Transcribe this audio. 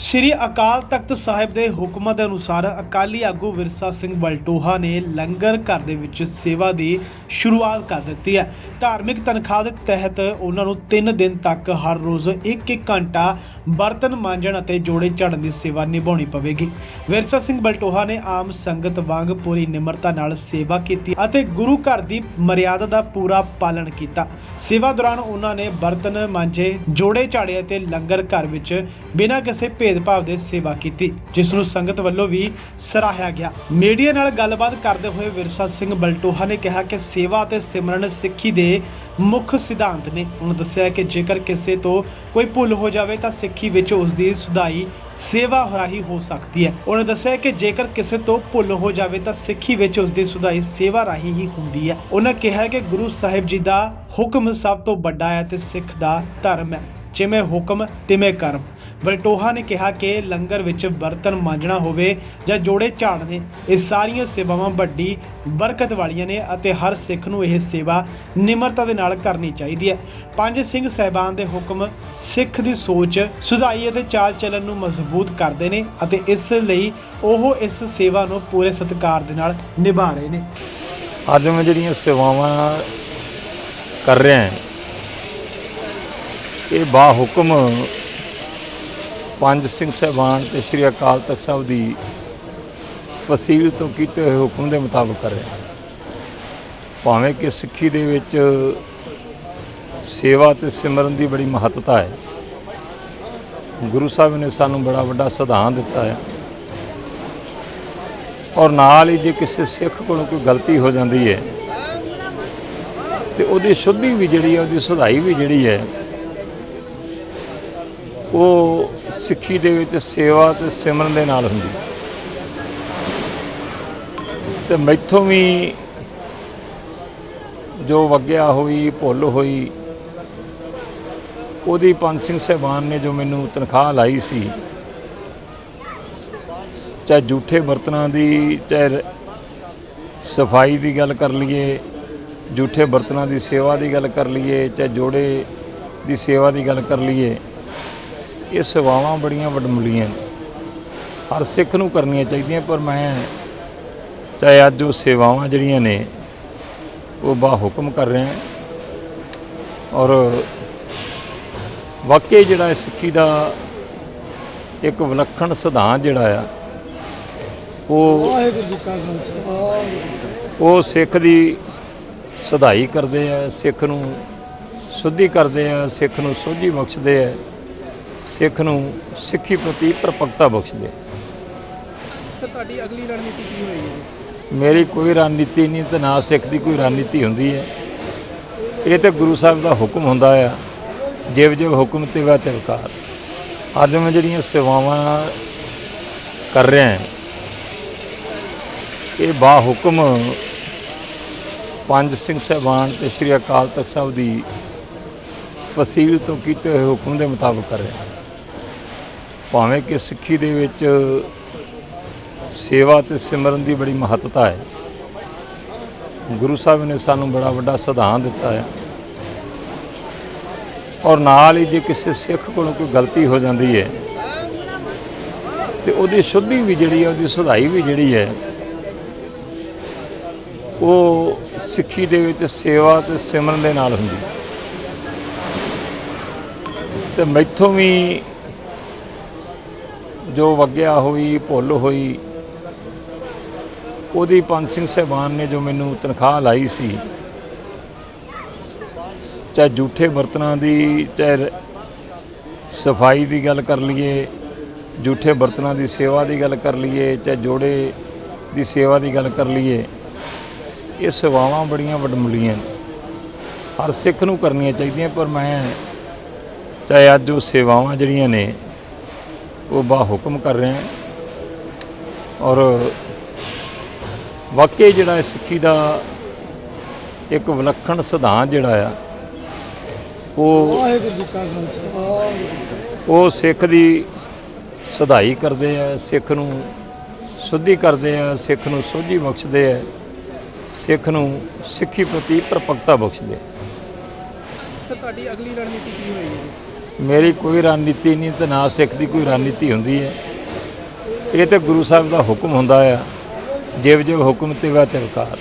ਸ਼੍ਰੀ ਅਕਾਲ ਤਖਤ ਸਾਹਿਬ ਦੇ ਹੁਕਮਾਂ ਦੇ ਅਨੁਸਾਰ ਅਕਾਲੀ ਆਗੂ ਵਿਰਸਾ ਸਿੰਘ ਬਲਟੋਹਾ ਨੇ ਲੰਗਰ ਘਰ ਦੇ ਵਿੱਚ ਸੇਵਾ ਦੀ ਸ਼ੁਰੂਆਤ ਕਰ ਦਿੱਤੀ ਹੈ। ਧਾਰਮਿਕ ਤਨਖਾਹ ਦੇ ਤਹਿਤ ਉਹਨਾਂ ਨੂੰ 3 ਦਿਨ ਤੱਕ ਹਰ ਰੋਜ਼ 1-1 ਘੰਟਾ ਬਰਤਨ ਮਾਂਜਣ ਅਤੇ ਜੋੜੇ ਝਾੜਨ ਦੀ ਸੇਵਾ ਨਿਭਾਉਣੀ ਪਵੇਗੀ। ਵਿਰਸਾ ਸਿੰਘ ਬਲਟੋਹਾ ਨੇ ਆਮ ਸੰਗਤ ਵਾਂਗ ਪੂਰੀ ਨਿਮਰਤਾ ਨਾਲ ਸੇਵਾ ਕੀਤੀ ਅਤੇ ਗੁਰੂ ਘਰ ਦੀ ਮਰਿਆਦਾ ਦਾ ਪੂਰਾ ਪਾਲਣ ਕੀਤਾ। ਸੇਵਾ ਦੌਰਾਨ ਉਹਨਾਂ ਨੇ ਬਰਤਨ ਮਾਂਜੇ, ਜੋੜੇ ਝਾੜੇ ਅਤੇ ਲੰਗਰ ਘਰ ਵਿੱਚ ਬਿਨਾਂ ਕਿਸੇ ਭੇਦਭਾਵ ਦੇ ਸੇਵਾ ਕੀਤੀ, ਜਿਸ ਨੂੰ ਸੰਗਤ ਵੱਲੋਂ ਵੀ ਸਰਾਹਿਆ ਗਿਆ। ਮੀਡੀਆ ਨਾਲ ਗੱਲਬਾਤ ਕਰਦੇ ਹੋਏ ਵਿਰਸਾ ਸਿੰਘ ਬਲਟੋਹਾ ਨੇ ਕਿਹਾ ਕਿ ਸੇਵਾ ਅਤੇ ਸਿਮਰਨ ਸਿੱਖੀ ਦੇ ਮੁੱਖ ਸਿਧਾਂਤ ਨੇ। ਉਹਨਾਂ ਦੱਸਿਆ ਕਿ ਜੇਕਰ ਕਿਸੇ ਤੋਂ ਕੋਈ ਭੁੱਲ ਹੋ ਜਾਵੇ ਤਾਂ ਸਿੱਖੀ ਵਿੱਚ ਉਸ ਦੀ ਸੁਧਾਈ, ਸੇਵਾ ਰਾਹੀਂ ਹੋ ਸਕਦੀ ਹੈ। ਉਹਨਾਂ ਦੱਸਿਆ ਕਿ ਜੇਕਰ ਕਿਸੇ ਤੋਂ ਭੁੱਲ ਹੋ ਜਾਵੇ ਤਾਂ ਸਿੱਖੀ ਵਿੱਚ ਉਸ ਦੀ ਸੁਧਾਈ, ਸੇਵਾ ਰਾਹੀਂ ਹੀ ਹੁੰਦੀ ਹੈ। ਉਹਨਾਂ ਕਿਹਾ ਕਿ ਗੁਰੂ ਸਾਹਿਬ ਜੀ ਦਾ ਹੁਕਮ ਸਭ ਤੋਂ ਵੱਡਾ ਹੈ ਤੇ ਸਿੱਖ ਦਾ ਧਰਮ ਹੈ। ਜਿਵੇਂ ਹੁਕਮ, ਤਿਵੇਂ ਕਰਮ। ਬਲਟੋਹਾ ਨੇ ਕਿਹਾ ਕਿ ਲੰਗਰ ਵਿੱਚ ਬਰਤਨ ਮਾਂਜਣਾ ਹੋਵੇ ਜਾਂ ਜੋੜੇ ਝਾੜਨੇ, ਇਹ ਸਾਰੀਆਂ ਸੇਵਾਵਾਂ ਵੱਡੀ ਬਰਕਤ ਵਾਲੀਆਂ ਨੇ ਅਤੇ ਹਰ ਸਿੱਖ ਨੂੰ ਇਹ ਸੇਵਾ ਨਿਮਰਤਾ ਦੇ ਨਾਲ ਕਰਨੀ ਚਾਹੀਦੀ ਹੈ। ਪੰਜ ਸਿੰਘ ਸਹਿਬਾਨ ਦੇ ਹੁਕਮ ਸਿੱਖ ਦੀ ਸੋਚ ਸੁਧਾਈ ਅਤੇ ਚਾਲ ਚੱਲਣ ਨੂੰ ਮਜ਼ਬੂਤ ਕਰਦੇ ਨੇ ਅਤੇ ਇਸ ਲਈ ਉਹ ਇਸ ਸੇਵਾ ਨੂੰ ਪੂਰੇ ਸਤਿਕਾਰ ਦੇ ਨਾਲ ਨਿਭਾ ਰਹੇ ਨੇ। ਅੱਜ ਮੈਂ ਜਿਹੜੀਆਂ ਸੇਵਾਵਾਂ ਕਰ ਰਿਹਾ ਹਾਂ, ਇਹ ਬਾ ਹੁਕਮ ਪੰਜ ਸਿੰਘ ਸਹਿਬਾਨ ਤੇ ਸ੍ਰੀ ਅਕਾਲ ਤਖਤ ਸਾਹਿਬ ਦੀ ਫਸੀਲ ਤੋਂ ਕੀਤੇ ਹੋਏ ਹੁਕਮ ਦੇ ਮੁਤਾਬਕ ਕਰ ਰਿਹਾ ਭਾਵੇਂ ਕਿ ਸਿੱਖੀ ਦੇ ਵਿੱਚ ਸੇਵਾ ਤੇ ਸਿਮਰਨ ਦੀ ਬੜੀ ਮਹੱਤਤਾ ਹੈ। ਗੁਰੂ ਸਾਹਿਬ ਨੇ ਸਾਨੂੰ ਬੜਾ ਵੱਡਾ ਸਿਧਾਂਤ ਦਿੱਤਾ ਹੈ। ਔਰ ਨਾਲ ਹੀ ਜੇ ਕਿਸੇ ਸਿੱਖ ਕੋਲੋਂ ਕੋਈ ਗਲਤੀ ਹੋ ਜਾਂਦੀ ਹੈ, ਤੇ ਉਹਦੀ ਸ਼ੁੱਧੀ ਵੀ ਜਿਹੜੀ ਹੈ, ਉਹਦੀ ਸੁਧਾਈ ਵੀ ਜਿਹੜੀ ਹੈ ਉਹ ਸਿੱਖੀ ਦੇ ਵਿੱਚ ਸੇਵਾ ਤੇ ਸਿਮਰਨ ਦੇ ਨਾਲ ਹੁੰਦੀ ਹੈ। ਤੇ ਮੈਥੋਂ ਵੀ ਜੋ ਵਗਿਆ ਹੋਈ, ਭੁੱਲ ਹੋਈ, ਉਹਦੀ ਪੰਜ ਸਿੰਘ ਸਹਿਬਾਨ ਨੇ ਜੋ ਮੈਨੂੰ ਤਨਖਾਹ ਲਾਈ ਸੀ, ਚਾਹੇ ਝੂਠੇ ਬਰਤਨਾਂ ਦੀ, ਚਾਹੇ ਸਫ਼ਾਈ ਦੀ ਗੱਲ ਕਰ ਲਈਏ, ਝੂਠੇ ਬਰਤਨਾਂ ਦੀ ਸੇਵਾ ਦੀ ਗੱਲ ਕਰ ਲਈਏ, ਚਾਹੇ ਜੋੜੇ ਦੀ ਸੇਵਾ ਦੀ ਗੱਲ ਕਰ ਲਈਏ ਇਹ ਸੇਵਾਵਾਂ ਬੜੀਆਂ ਵੱਡਮੁੱਲੀਆਂ ਨੇ। ਹਰ ਸਿੱਖ ਨੂੰ ਕਰਨੀਆਂ ਚਾਹੀਦੀਆਂ ਪਰ ਮੈਂ ਚਾਹੇ ਅੱਜ ਉਹ ਸੇਵਾਵਾਂ ਜਿਹੜੀਆਂ ਨੇ ਉਹ ਬਾ ਹੁਕਮ ਕਰ ਰਿਹਾ ਔਰ ਵਾਕਈ ਜਿਹੜਾ ਸਿੱਖੀ ਦਾ ਇੱਕ ਵਿਲੱਖਣ ਸਿਧਾਂਤ ਜਿਹੜਾ ਆ ਉਹ ਉਹ ਸਿੱਖ ਦੀ ਸੁਧਾਈ ਕਰਦੇ ਆ ਸਿੱਖ ਨੂੰ ਸੁੱਧੀ ਕਰਦੇ ਆ ਸਿੱਖ ਨੂੰ ਸੋਝੀ ਬਖਸ਼ਦੇ ਆ। ਸਿੱਖ ਨੂੰ ਸਿੱਖੀ ਪ੍ਰਤੀ ਪ੍ਰਪੱਕਤਾ ਬਖਸ਼ਦੇ। ਸਰ ਤੁਹਾਡੀ ਅਗਲੀ ਰਣਨੀਤੀ ਕੀ ਹੋਏਗੀ? ਮੇਰੀ ਕੋਈ ਰਣਨੀਤੀ ਨਹੀਂ ਤੇ ਨਾ ਸਿੱਖ ਦੀ ਕੋਈ ਰਣਨੀਤੀ ਹੁੰਦੀ ਹੈ। ਇਹ ਤੇ ਗੁਰੂ ਸਾਹਿਬ ਦਾ ਹੁਕਮ ਹੁੰਦਾ ਆ ਜਿਵ ਜਿਵ ਹੁਕਮ ਤੇ ਵਾ ਤਿਵਕਾਰ ਅੱਜ ਮੈਂ ਜਿਹੜੀਆਂ ਸੇਵਾਵਾਂ ਕਰ ਰਿਹਾ ਹਾਂ ਇਹ ਬਾ ਹੁਕਮ ਪੰਜ ਸਿੰਘ ਸਹਿਬਾਨ ਤੇ ਸ੍ਰੀ ਅਕਾਲ ਤਖਤ ਸਾਹਿਬ ਦੀ ਫਸੀਲ ਤੋਂ ਕੀਤੇ ਹੋਏ ਹੁਕਮ ਦੇ ਮੁਤਾਬਕ ਕਰ ਰਿਹਾ ਭਾਵੇਂ ਕਿ ਸਿੱਖੀ ਦੇ ਵਿੱਚ ਸੇਵਾ ਤੇ ਸਿਮਰਨ ਦੀ ਬੜੀ ਮਹੱਤਤਾ ਹੈ। ਗੁਰੂ ਸਾਹਿਬ ਨੇ ਸਾਨੂੰ ਬੜਾ ਵੱਡਾ ਸਿਧਾਂਤ ਦਿੱਤਾ ਹੈ। ਔਰ ਨਾਲ ਹੀ ਜੇ ਕਿਸੇ ਸਿੱਖ ਕੋਲੋਂ ਕੋਈ ਗਲਤੀ ਹੋ ਜਾਂਦੀ ਹੈ, ਤੇ ਉਹਦੀ ਸ਼ੁੱਧੀ ਵੀ ਜਿਹੜੀ ਹੈ, ਉਹਦੀ ਸੁਧਾਈ ਵੀ ਜਿਹੜੀ ਹੈ, ਉਹ ਸਿੱਖੀ ਦੇ ਵਿੱਚ ਸੇਵਾ ਤੇ ਸਿਮਰਨ ਦੇ ਨਾਲ ਹੁੰਦੀ ਹੈ। ਤੇ ਮੈਥੋਂ ਵੀ ਜੋ ਵਗਿਆ ਹੋਈ, ਭੁੱਲ ਹੋਈ, ਉਹਦੀ ਪੰਜ ਸਿੰਘ ਸਹਿਬਾਨ ਨੇ ਜੋ ਮੈਨੂੰ ਤਨਖਾਹ ਲਾਈ ਸੀ, ਚਾਹੇ ਝੂਠੇ ਬਰਤਨਾਂ ਦੀ, ਚਾਹੇ ਸਫ਼ਾਈ ਦੀ ਗੱਲ ਕਰ ਲਈਏ, ਝੂਠੇ ਬਰਤਨਾਂ ਦੀ ਸੇਵਾ ਦੀ ਗੱਲ ਕਰ ਲਈਏ, ਚਾਹੇ ਜੋੜੇ ਦੀ ਸੇਵਾ ਦੀ ਗੱਲ ਕਰ ਲਈਏ, ਇਹ ਸੇਵਾਵਾਂ ਬੜੀਆਂ ਵਡਮੁੱਲੀਆਂ ਨੇ। ਹਰ ਸਿੱਖ ਨੂੰ ਕਰਨੀਆਂ ਚਾਹੀਦੀਆਂ, ਪਰ ਮੈਂ, ਚਾਹੇ ਅੱਜ ਉਹ ਸੇਵਾਵਾਂ ਜਿਹੜੀਆਂ ਨੇ ਉਹ ਬਾ ਹੁਕਮ ਕਰ ਰਿਹਾ ਔਰ ਵਾਕਈ ਜਿਹੜਾ ਇਹ ਸਿੱਖੀ ਦਾ ਇੱਕ ਵਿਲੱਖਣ ਸਿਧਾਂਤ ਜਿਹੜਾ ਆ ਉਹ ਉਹ ਸਿੱਖ ਦੀ ਸੁਧਾਈ ਕਰਦੇ ਆ ਸਿੱਖ ਨੂੰ ਸੁੱਧੀ ਕਰਦੇ ਆ ਸਿੱਖ ਨੂੰ ਸੋਝੀ ਬਖਸ਼ਦੇ ਆ ਸਿੱਖ ਨੂੰ ਸਿੱਖੀ ਪ੍ਰਤੀ ਪ੍ਰਪੱਕਤਾ ਬਖਸ਼ਦੇ ਆ। ਸਰ ਤੁਹਾਡੀ ਅਗਲੀ ਰਣਨੀਤੀ ਕੀ ਹੋਏਗੀ? ਮੇਰੀ ਕੋਈ ਰਣਨੀਤੀ ਨਹੀਂ ਤੇ ਨਾ ਸਿੱਖ ਦੀ ਕੋਈ ਰਣਨੀਤੀ ਹੁੰਦੀ ਹੈ। ਇਹ ਤੇ ਗੁਰੂ ਸਾਹਿਬ ਦਾ ਹੁਕਮ ਹੁੰਦਾ ਆ। ਜਿਵ ਜਿਵ ਹੁਕਮ ਤੇ ਵਾ ਤਿਵਕਾਰ।